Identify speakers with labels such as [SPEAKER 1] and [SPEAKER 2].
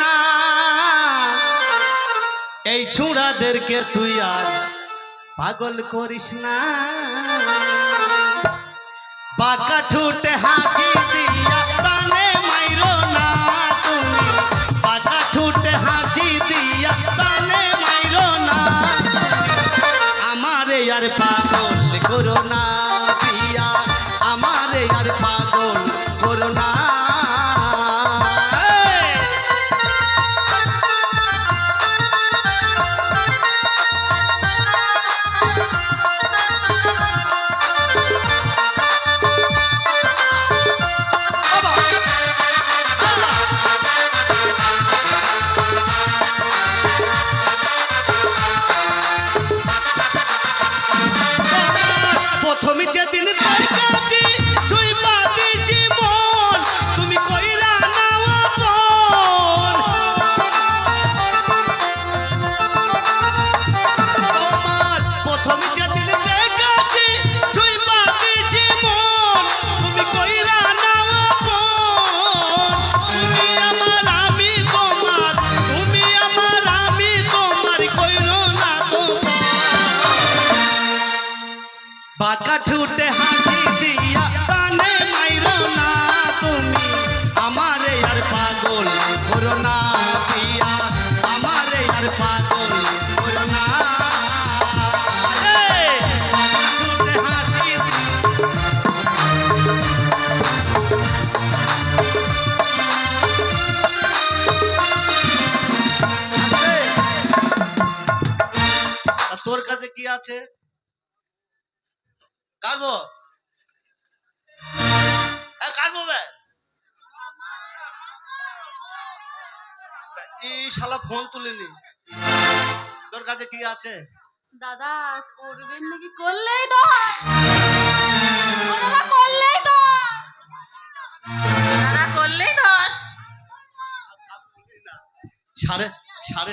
[SPEAKER 1] না। এই ছুঁড়াদেরকে তুই আর পাগল করিস না। বাঁকা ঠুটে হাসি ঠুটে হাসি আমারে আর পাগল করো না আমারে আর পাগল করো না। Thank you. বাঁকা ঠুটে হাসি দিয়া প্রাণে মাইরো না তুমি। আমারে আর পাগল করো না পিয়া। আমারে আর পাগল করো না। তোর কাছে কি আছে? কাটবো কাটবো এই শালা ফোন তুলেনি। তোর কাছে কি আছে?
[SPEAKER 2] দাদা করবেন নাকি? করলেই করলেই নয় দাদা করলেই
[SPEAKER 1] সাড়ে সাড়ে